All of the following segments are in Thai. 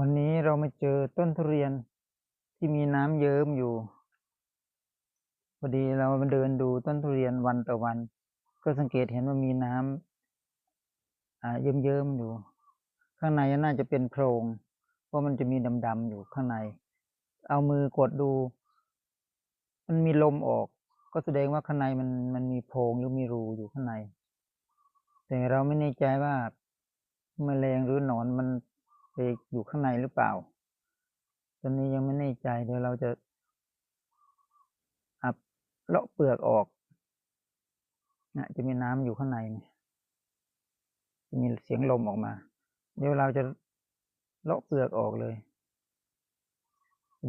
วันนี้เรามาเจอต้นทุเรียนที่มีน้ำเยิ้มอยู่ พอดีเรามาเดินดูต้นทุเรียนวันต่อวัน ก็สังเกตเห็นว่ามีน้ำอ่าเยิ้มๆอยู่ ข้างในน่าจะเป็นโพรงเพราะมันจะมีดำๆอยู่ข้างใน เอามือกดดู มันมีลมออก ก็แสดงว่าข้างในมันมันมีโพรงหรือมีรูอยู่ข้างใน แต่เราไม่แน่ใจว่าแมลงหรือหนอนมัน ไปอยู่ข้างในหรือเปล่า ตอนนี้ยังไม่แน่ใจเดี๋ยวเราจะอับเลาะเปลือกออกนะจะมีน้ำอยู่ข้างในจะมีเสียงลมออกมา เดี๋ยวเราจะเลาะเปลือกออกเลย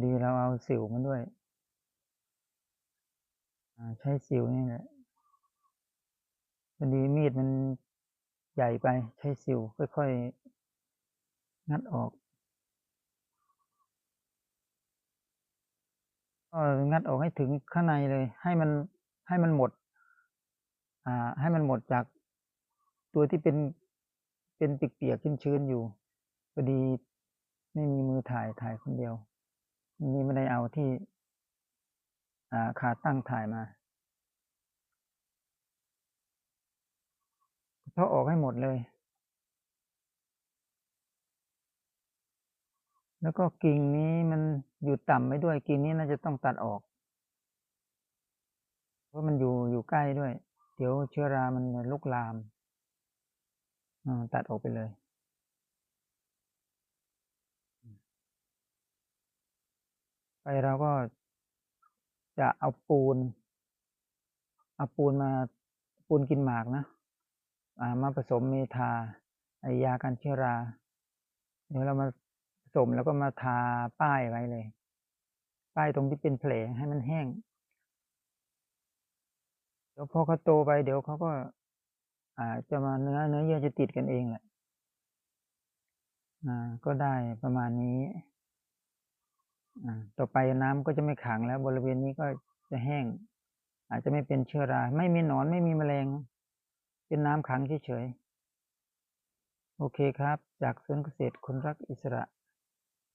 ดีเราเอาสิวมาด้วยใช้สิวนี่แหละพอดีมีดมันใหญ่ไปใช้สิวค่อยๆ งัดออกก็งัดออกให้ถึงข้างในเลย ให้มันให้มันหมด อ่า ให้มันหมดจากตัวที่เป็นเป็นเปียกๆชื้นๆอยู่พอดีไม่มีมือถ่ายถ่ายคนเดียว นี่ไม่ได้เอาที่อ่าขาตั้งถ่ายมาเพาะออกให้หมดเลย แล้วก็กิ่งนี้มันอยู่ต่ำไปด้วย กิ่งนี้น่าจะต้องตัดออก เพราะมันอยู่อยู่ใกล้ด้วย เดี๋ยวเชื้อรามันลุกลามตัดออกไปเลยไปเราก็จะเอาปูน เอาปูนมาปูนกินหมากนะมาผสมเมทาไอยากันเชื้อรา เดี๋ยวเรามา สมแล้วก็มาทาป้ายไว้เลย ป้ายตรงที่เป็นแผลให้มันแห้งเดี๋ยวพอเขาโตไปเดี๋ยวเขาก็ อาจะมาเนื้อเนื้อเยื่อจะติดกันเองแหละอ่า ก็ได้ประมาณนี้อ่าต่อไปน้ำก็จะไม่ขังแล้ว บริเวณนี้ก็จะแห้ง อาจจะไม่เป็นเชื้อรา ไม่มีหนอนไม่มีแมลง เป็นน้ำขังเฉยๆโอเคครับ จากสวนเกษตรคนรักอิสระ